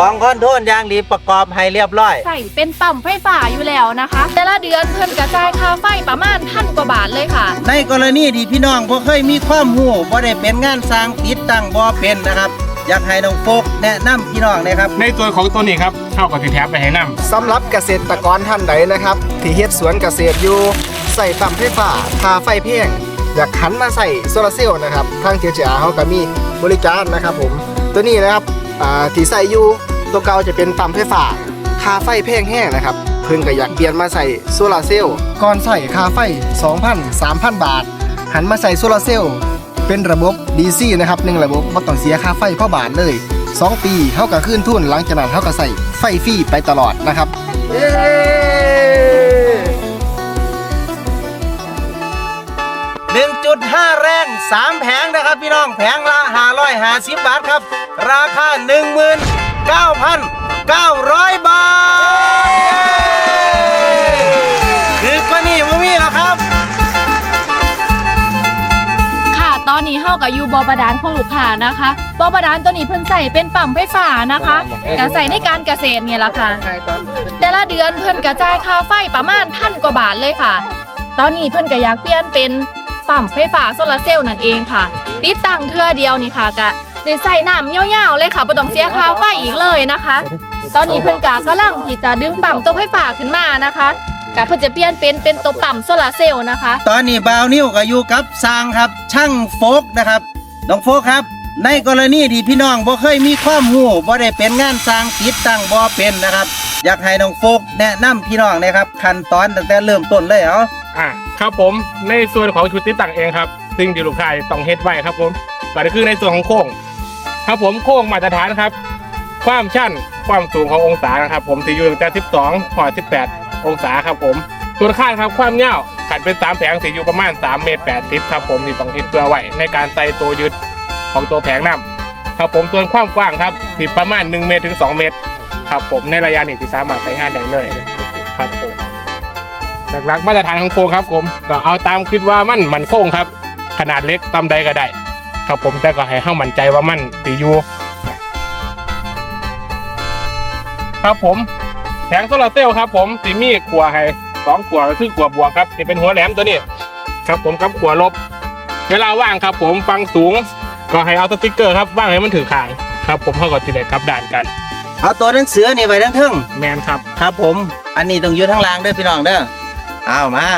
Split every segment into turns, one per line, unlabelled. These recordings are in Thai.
ของคอนโทรลยางดีประกอบให้เรียบร้อย
ใส่เป็นปั๊มไฟฟ้าอยู่แล้วนะคะ แต่ละเดือนเพิ่นกระจายค่าไฟประมาณพันกว่าบาทเลยค่ะ
ในกรณีที่พี่น้องบ่เคยมีความรู้บ่ได้เป็นงานสร้างติดตั้งบ่เป็นนะครับ อยากให้น้องโฟกแนะนำพี่น้องนะครับ
ในส่วนของตัวนี้ครับเท่ากับที่แถมไปให้นำ
สำหรับเกษตรกรท่านใดนะครับ ที่เฮ็ดสวนเกษตรอยู่ใส่ปั๊มไฟฟ้าทาไฟเพียง อยากหันมาใส่โซลาร์เซลล์นะครับทางเทียเขาก็มีบริการนะครับผม ตัวนี้นะครับ อ่าที่ใส่อยู่ตัวเก่าจะเป็นปั๊มไฟฟ้าค่าไฟแพงแห้งนะครับ เพิ่งก็อยากเปลี่ยนมาใส่โซลาร์เซลล์ก่อนใส่ค่าไฟ 2,000 3,000 บาท หันมาใส่โซลาร์เซลล์เป็นระบบ DC นะครับหนึ่งระบบบ่ต้องเสียค่าไฟพ่อบาทเลย 2 ปีเท่ากับขึ้นทุนหลังจากนั้นเท่ากับใส่ไฟฟรีไปตลอดนะครับ เย้
1.5แรง3แผงนะครับพี่น้องแผงละ550บาทครับ ราคา19,900บาทคือกว่านี้บ่มีแล้วครับ
ค่ะตอนนี้เฮากับอยู่บอบาดาลของลูกค้านะคะบอบาดาลตัวนี้เพิ่นใส่เป็นปั๊มไฟฟ้านะคะก็ใส่ในการเกษตรเนี่ยละค่ะ แต่ละเดือนเพิ่นกระจายค่าไฟประมาณพันกว่าบาทเลยค่ะ ตอนนี้เพิ่นก็อยากเปลี่ยนเป็น ปั๊มไฟฟ้าโซลาเซลล์นั่นเองค่ะ ติดตั้งเทื่อเดียวนี่ค่ะก็ได้ใส่น้ำยาวๆเลยค่ะบ่ต้องเสียค่าไฟอีกเลยนะคะ ตอนนี้เพิ่นก็กำลังที่จะดึงปั๊มตัวไฟฟ้าขึ้นมานะคะก็เพิ่นจะเปลี่ยนเป็นเป็นตัวปั๊มโซลาเซลล์นะคะ
ตอนนี้บาวนิวก็อยู่กับสร้างครับ ช่างโฟกนะครับน้องโฟกครับ ในกรณีที่พี่น้องบ่เคยมีความรู้บ่ได้เป็นงานสร้างติดตั้งบ่เป็นนะครับ อยากให้น้องโฟกแนะนำพี่น้องนะครับขั้นตอนตั้งแต่เริ่มต้นเลยเอา
อะครับผมในส่วนของชุดติดตั้งเองครับซึ่งที่ลูกค้าต้องเฮ็ดไว้ครับผมก็คือในส่วนของโค้งครับผมโค้งมาตรฐานครับ ความชันความสูงขององศานะครับ ผมที่อยู่ตั้งแต่ 12พอ18 องศาครับผมส่วนข้าครับความยาวขัดเป็น3แผงที่อยู่ประมาณ3เมตร80ครับผมที่ต้องเฮ็ดเพื่อไว้ในการใส่ตัวยึดของตัวแผงนํครับผมส่วนความกว้างครับที่ประมาณ1เมตรถึง2เมตรครับผมในระยะนี้ที่สามารถใช้งานได้เลย หลักๆมาตรฐานของโครงครับผมก็เอาตามคิดว่ามันมันโค้งครับ ขนาดเล็กตามใดก็ได้ครับผมแต่ก็ให้เข้ามั่นใจว่ามันตีอยู่ครับผมแผงโซลาร์เซลล์ครับผมสีมีขัวให้สองขัวก็คือขัวบวกครับที่เป็นหัวแหลมตัวนี้ ครับผมกับขัวลบ เวลาว่างครับผมฟังสูง ก็ให้เอาสติ๊กเกอร์ครับว่างให้มันถือขางครับ ผมเข้ากับติดกลับด่านกัน
เอาตัวหนังสือนี่ไว้ทั้งเทึ่ง
แมนครับ
ครับผม อันนี้ต้องอยู่ทั้งล่างเด้อพี่น้องเด้อเอามา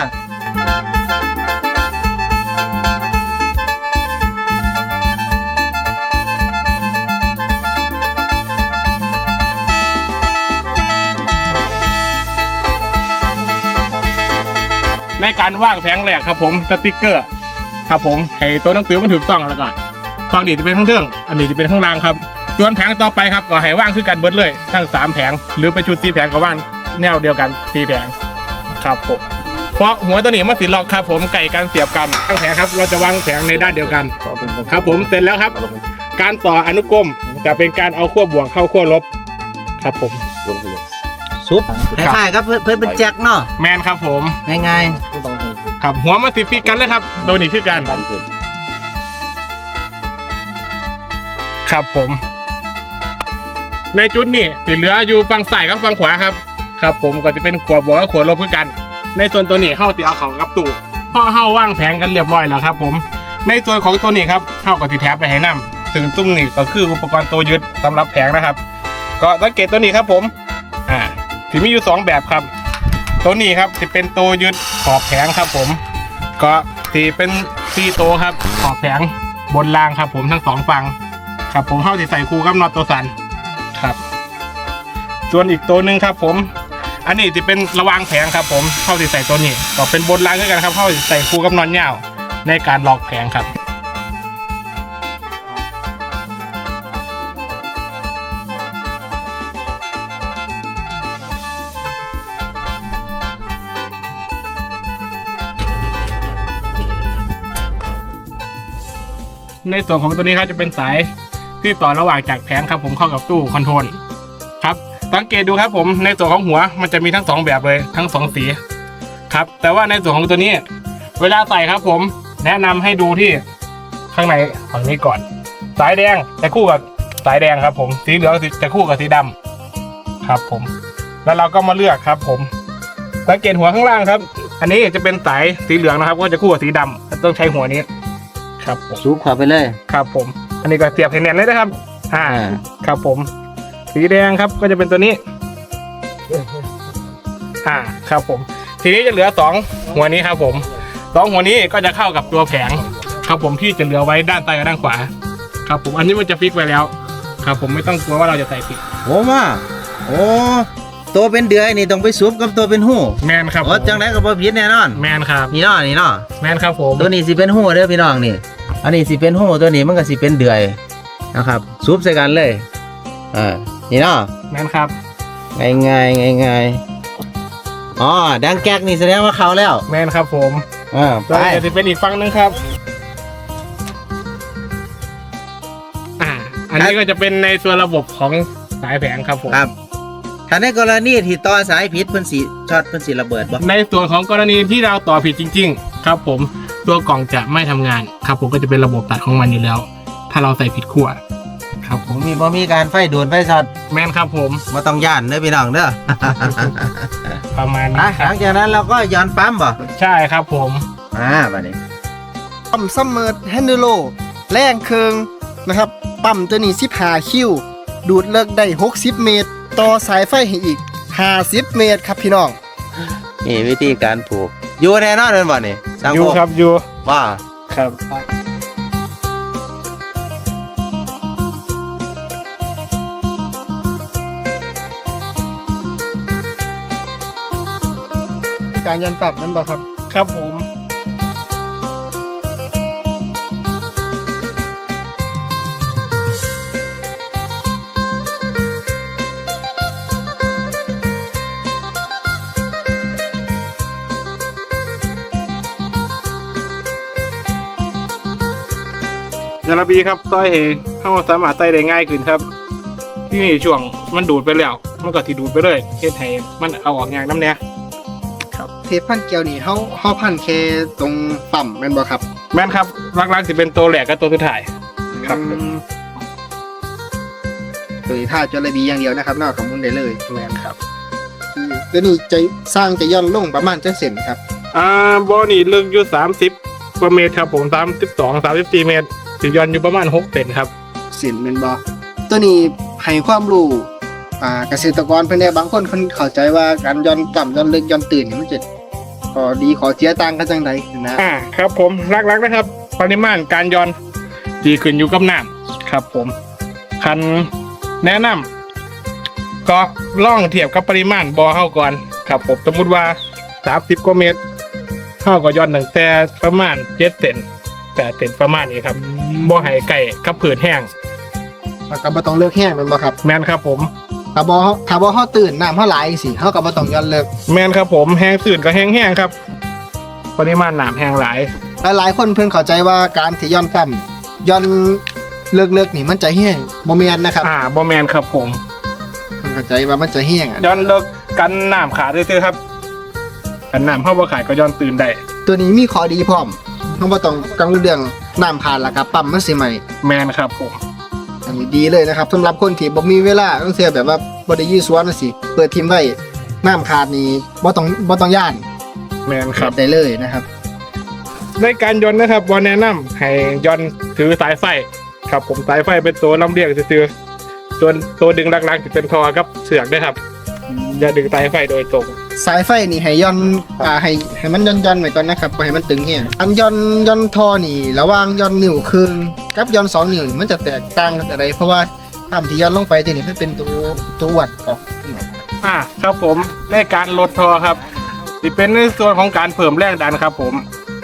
ในการว่างแผงแรกครับผมสติกเกอร์ ครับผมให้ตัวหนังสือมันถูกต้องแล้วก็ฟังดีจะเป็นข้างเรื่องอันนี้จะเป็นข้างล่างครับส่วนแผงต่อไปครับก็ให้ว่างคือกันเบิดเลย ทั้งสามแผงหรือไปชุดสี่แผงก็ว่างแนวเดียวกันสี่แผงครับผม เพราะหัวตัวนี้มันสีล็อกครับผมไก่การเสียบกันทั้งแผงครับ เราจะวางแผงในด้านเดียวกันครับ ผมเสร็จแล้วครับ การต่ออนุกรมจะเป็นการเอาขั้วบวกเข้าขั้วลบ ครับผม
ซุปคล้ายๆครับเพื่อนเพื่อนเป็นแจ็คเนาะ
แมนครับผม
ง่าย
ครับหัวมาสิฟิกกันเลยครับตัวนี้คือกันครับผม ในจุดนี้ที่เหลืออยู่ฝั่งซ้ายกับฝั่งขวาครับ ครับ ผมก็จะเป็นขวบวกกับขวบลบคือกัน ในส่วนตัวนี้เข้าตีเอาของกับตู้พอเข้าว่างแผงกันเรียบร้อยแล้วครับ ผม ในส่วนของตัวนี้ครับเข้ากับทีแถบไปให้นำถึงตุ้มนี่ก็คืออุปกรณ์ตัวยึดสำหรับแผงนะครับ ก็สังเกตตัวนี้ครับผมอ่าที่มีอยู่สองแบบครับ ตัวนี้ครับจะเป็นตัวยึดขอบแผงครับ ผม ก็ที่เป็นซีโตครับขอบแผงบนรางครับ ผมทั้งสองฝั่งครับผมเข้าที่ใส่คู่กับน็อตตัวสันครับ ส่วนอีกตัวหนึ่งครับ ผม อันนี้จะเป็นระวางแผงครับผมเข้าที่ใส่ตัวนี้ก็เป็นบนรางด้วยกันครับเข้าที่ใส่คู่กับน็อตยาวในการหลอกแผงครับในส่วนของตัวนี้ครับจะเป็นสายที่ต่อระหว่างจากแผงครับผมเข้ากับตู้คอนโทรล สังเกตดูครับผมในส่วนของหัวมันจะมีทั้งสองแบบเลยทั้งสองสีครับแต่ว่าในส่วนของตัวนี้ เวลาใส่ครับผมแนะนำให้ดูที่ข้างในฝั่งนี้ก่อน สายแดงจะคู่กับสายแดงครับผมสีเหลืองจะคู่กับสีดำครับผม แล้วเราก็มาเลือกครับผม สังเกตหัวข้างล่างครับ อันนี้จะเป็นสายสีเหลืองนะครับ ก็จะคู่กับสีดำต้องใช้หัวนี้ ครับผม
ซูปเข้าไปเลย
ครับผม อันนี้ก็เสียบให้แน่นเลยนะครับ อ่า
อ่า
ครับผม สีแดงครับก็จะเป็นตัวนี้ อ่าครับผม ทีนี้จะเหลือสองหัวนี้ครับผมสองหัวนี้ก็จะเข้ากับตัวแผงครับผมที่จะเหลือไว้ด้านใต้กับด้านขวา ครับผมอันนี้มันจะฟิกไว้แล้ว ครับผมไม่ต้องกลัวว่าเราจะใส่ผิด
โอ้มาโอ้ตัวเป็นเดือยนี่ต้องไปซูปกับตัวเป็นหู
แมนครับผ
โอ้
ม
จังไดก็บ่ผิดแน่นอน
แมนครับ
นี่เนาะนี่เนาะ
แมนครับผม
ตัวนี้สิเป็นหูเด้อพี่น้องนี่ อันนี้สิเป็นหูตัวนี้มันก็สิเป็นเดือยนะครับซูปใส่กันเลยอ่า นี่เนาะ
แมนครับ
ง่ายง่ายง่ายง่ายๆอ๋อดังแก๊กนี่แสดงว่าเขาแล้ว
แมนครับผม
อ่าไป
แล้วจะเป็นอีกฝั่งหนึงครับ อ่า อันนี้ก็จะเป็นในส่วนระบบของสายแผงครับผม
ครับ ถ้าในกรณีที่ต่อสายผิดเพิ่นสิช็อตเพิ่นสิระเบิดบ่
ในส่วนของกรณีที่เราต่อผิดจริง ๆ ครับ ผม ตัวกล่องจะไม่ทำงาน ครับผมก็จะเป็นระบบตัดของมันอยู่แล้ว ถ้าเราใส่ผิดขั้ว ครับผม
มีบ่มีการไฟดูดไฟช็อต
แม่นครับผม
บ่ต้องย่านเด้อพี่น้องเด้อ
ประมาณ
อะ
นี้ค
ห
รั
ลั
บ
งจากนั้นเราก็ย้อนปั๊มบ่
ใช่ครับผม
อ่าบัดนี้
ปั๊มซัมเมอร์แฮนดูโลแรงเคืองนะครับ ปั๊มตัวนี้15คิว ดูดเลิกได้ 60 เมตร ต่อสายไฟให้อีก 50 เมตรครับพี่น้อง
นี่วิธีการผูก อยู่แน่นอนแม่นบ่นี่สัง
อยู่
คม
ครับอยู่
ว่า
ครับ
การยันปรับนั้นบ่ครับ
ครับผม ยาลาบีครับต้อยเองเข้าสามารถใส่ได้ง่ายขึ้นครับ ที่นี่ช่วงมันดูดไปแล้ว มันก็ที่ดูดไปเลยเฮ็ดให้มันเอาออกอย่างน้ำเนี้ย
เทปพันเกลียวนี่เฮาเฮาพันแค่ตรงปั๊มแม่นบ่ครับ
แม่นครับรักๆสิเป็นตัวแหลกกับตัวสุดท้าย ครับ
อืมตัวนี้ถ้าจระบีอย่างเดียวนะครับนอกของมุนได้เลย
แม่นครับ
คือตัวนี้จะสร้างจะย่อนลงประมาณจังเซนครับ
อ่าบอนี่ลึกอยู่สามสิบกว่าเมตรครับผมสามสิบสองสามสิบสี่เมตรสิย้อนอยู่ประมาณหกเซนครับ
เสินแม่นบ่ตัวนี้ให้ความรู้อ่าเกษตรกรเพิ่นได้บางคนเพิ่นเข้าใจว่าการย่อนต่ำย่อนลึกย่อนตื่นนี่มันจะ ขอดีขอเสียต่างกันจังไดนะ
อ่าครับผมรักๆนะครับ ปริมาณการย้อนดีขึ้นอยู่กับน้ำครับ ผม คันแนะนำก็ล่องเทียบกับปริมาณบอเข้าก่อนครับผมสมมุติว่าสามสิบกว่าเมตรเข้าก็ย้อนตั้งแต่ประมาณเจ็ดเซนแปดเซนประมาณนี้ครับบ่ให้ไก่กับผืนแห้ง
แล้วก็บ่ต้องเลิกแห้งแม่นบ่ครับ
แมนครับผม
ถ้าบ่ถ้าบ่เฮาตื่นน้ำเฮาหลายจังซี่เฮาก็บ่ต้องย่อนเลิก
แมนครับผมแห้งตื่นก็แห้งแห้งครับปริมาณน้ำแห้งหลาย
หลายๆคนเพิ่นเข้าใจว่าการที่ย่อนต่ำย่อนเลิกๆนี่มันจะแห้งบ่แม่นนะครับ
อ่าบอแมนครับผม
เพิ่นเข้าใจว่ามันจะแห้งอะ
ย้อนเลิกกันน้ำขาดซื่อๆครับกันน้ำเข้าบ่ขายก็ย้อนตื่นได้
ตัวนี้มีข้อดีพร้อมเฮาบ่ต้องกังวลเรื่องน้ำผ่านแล้วก็ปั๊มมันสิใหม่
แมนครับผม
อันนี้ดีเลยนะครับสำหรับคนที่บ่มีเวลาต้องเสียแบบว่าบ่ได้ยื้อสวนจังซี่เปิดทิมไว้น้ำขาดนี่บ่ต้องบ่ต้องย่าน
แมนครับ
ได้เลยนะครับ
ในการย้อนนะครับบอแนะนำให้ย้อนถือสายไฟครับผมสายไฟเป็นตัวลำเลียงซื่อๆส่วนตัวดึงหลักๆจะเป็นทอกับเสือกด้วยครับอย่าดึงสายไฟโดยตรง
สายไฟนี่ให้ย่อนอ่าให้ให้มันย่อนย่อนๆไว้ก่อนนะครับบ่ให้มันตึงแฮงอันย่อนย่อนทอนี่ ระหว่างย่อนนิ้วครึ่ง กับย่อนสองนิ้วนี่มันจะแตกต่างกันอะไร เพราะว่าถ้ำที่ย่อนลงไปตัวนี้มันเป็นตัวตัววัดออก
อ่าครับผมในการลดทอครับที่เป็นในส่วนของการเพิ่มแรงดันครับ ผม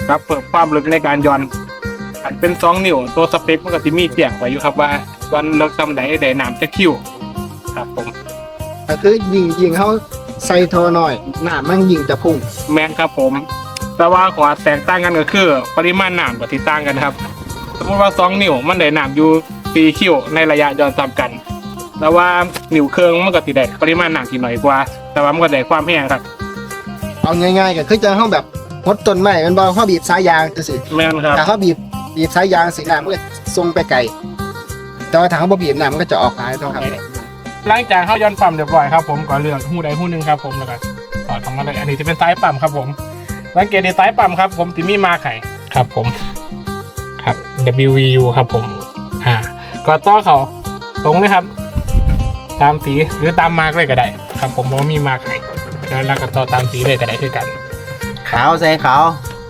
ครับเพิ่มความลึกในการย้อนอันเป็นสองนิ้วตัวสเปคมันก็จะมีแจ้งไว้อยู่ครับว่าย้อนเลิกซ้ำใดใดน้ำจะคิวครับผม
ก็คือยิงยิงเขาใส่ทอหน่อยหน้ามันยิงจะพุ่ง
แมนครับผม แต่ว่าขอแตกต่างกันก็คือ ปริมาณน้ำกับที่ต่างกันครับ สมมติว่าสองนิ้วมันได้น้ำอยู่ปีคิวในระยะย้อนซ้ำกัน แต่ว่านิ้วเครื่องมันก็ติได้ปริมาณน้ำที่น้อยกว่า แต่ว่ามันก็ได้ความแห้งครับ
เอาง่ายๆก็คือจะเขาแบบหดต้นไม้มันบ่เขาบีบสายยางจังซี่
แมนครับ
ถ้าเขาบีบบีบสายยางสีน้ำมันก็ส่งไปไกลแต่ว่าถังบ่บีบน้ำมันก็จะออกหลายตัวครับ
หลังจากเข้าย้อนปั๊มเรียบร้อยครับผมก็เลือกหูใดหูหนึ่งครับผมแล้วก็ต่อดเข้ามาเลยอันนี้จะเป็นสายปั๊มครับผมสังเกตในสายปั๊มครับ ผมที่มีมาไข่ครับผม ครับ WVU ครับผม อ่า ก็ต่อเขาตรงเลยครับ ตามสีหรือตามมาร์กเลยก็ได้ ครับผมเพราะว่ามีมาไข่แล้วก็ต่อตามสีเลยก็ได้คือกัน
ขาวใส่ขาว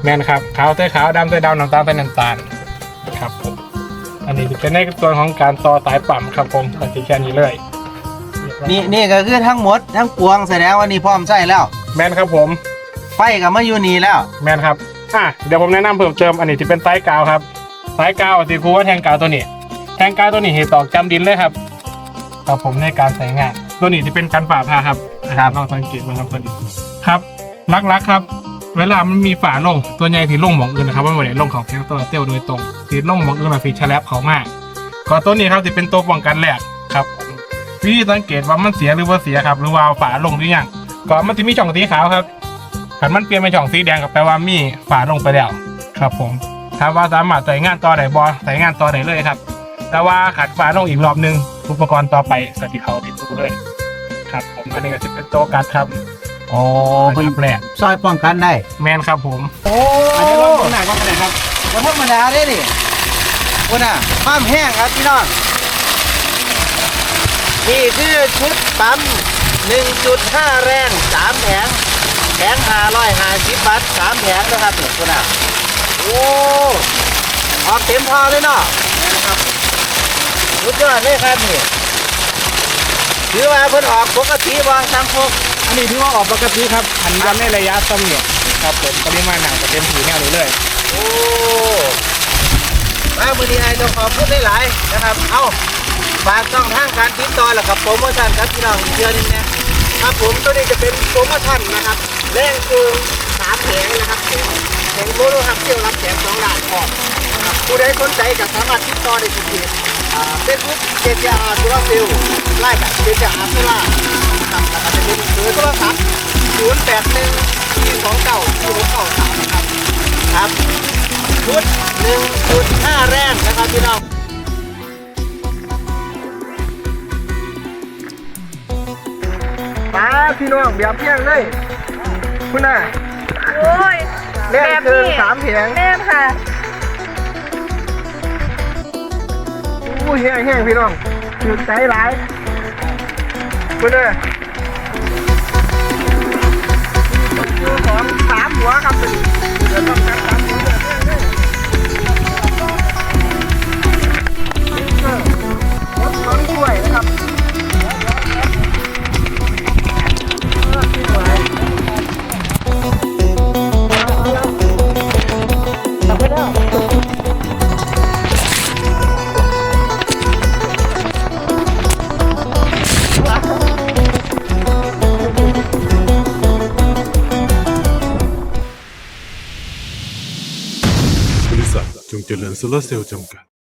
แม่นครับขาวใส่ขาวดำใส่ดำน้ำตาลใส่น้ำตาลครับผมอันนี้จะเป็นในส่วนของการต่อสายปั๊มครับผมก็จะแค่นี้เลย
นี่นี่ก็คือทั้งหมดทั้งปวงแสดงว่านี่พร้อมใช้แล้ว
แม่นครับผม
ไฟก็มาอยู่นี่แล้ว
แม่นครับอะเดี๋ยวผมแนะนำเพิ่มเติมอันนี้ที่เป็นสายกาวครับ สายกาวที่ครูว่าแทงกาวตัวนี้ แทงกาวตัวนี้เหตุตอกจำดินเลยครับครับผมในการใส่งานตัวนี้ที่เป็นกันฝาพาครับครับลองสังเกตมันครับตัวนี้ครับลักๆครับ เวลามันมีฝาลงตัวใหญ่ที่ลงหมองอื่นนะครับว่าไม่ได้ลงของแทงตัวเตี้ยวโดยตรงที่ลงหมองอื่นมาฟีชแลบเขามากก็ตัวนี้ครับจะเป็นตัวป้องกันแหลกครับผมวิธีสังเกตว่ามันเสียหรือว่าเสียครับ หรือว่าฝาลงหรือยังก็มันจะมีช่องสีขาวครับขันมันเปลี่ยนเป็นช่องสีแดงก็แปลว่ามีฝาลงไปแล้วครับผม ถามว่าสามารถใส่งานต่อได้บอใส่งานต่อได้เลยครับ แต่ว่าขัดฝาลงอีกรอบหนึงอุปกรณ์ต่อไปสติเขาติดตัวเลยครับผมอันนี้ก็จะเป็นโต๊ะการดครับ
โอ้
เป็
เพิ่น
นแปลก
ซอยป้องกันได้
แมนครับผม
โอ้
อันนี้ลองตรงไหนก็ได้ครับ
บ่ธรรมดาเด้นี่คุณน่ะความแห้งครับพี่น้องนี่คือชุดปั๊ม1.5 แรง 3 แผง แผง550บาท3แผงนะครับนี่คุณน่ะ โอ้ออกเต็มพอเลยเนาะนะครับสุดยอดเลยครับนี่ถือว่าเพิ่นออกปกติบ่สังพก
อันนี้ถือว่าออกปกติครับอันนี้ในระยะต้มเนี่ยครับผมปริมาณหนักจะเต็มผิวแนวนี้เลย
โอ้มามือนี้ไอ้ต้องขอบคุณหลายๆนะครับ เอ้าฝากช่องทางการติดต่อแล้วกับโปรโมชั่นครับพี่น้องอีกเดือนหนึงนะครับผมตัวนี้จะเป็นโปรโมชั่นนะครับแรงคือสามแผงนะครับแผง แผงโมโนฮับเที่ยวรับแผงสองล้านพอนะครับผู้ใดสนใจก็สามารถติดต่อได้ที่เพจเฟซบุ๊กเจจอาร์สุราฟิลไล่แบบเจจอาร์สุรานะครับแล้วก็จะเป็นเบอร์โทรศัพท์ศูนย์แปดหนึ่งสี่สองเก้าสี่หกเก้าสามครับครับชุดหนึ่งจุดห้าแรงนะครับพี่น้อง
มาพี่น้องแบบเพียงเลยคุณน่ะ
โอ้ย
แล่นเกินสามแผง
แม่นค่ะ
อู้แห้งแห้งพี่น้องถือใจหลายคุณน่ะอยู่สองสามหัวครับเป็นเดี๋ยวต้องการสามหัวเลยเนี่ยเนี่ยรถน้องกล้วยนะครับ
บริษัทจงเจริญโซลาร์เซลล์จำกัด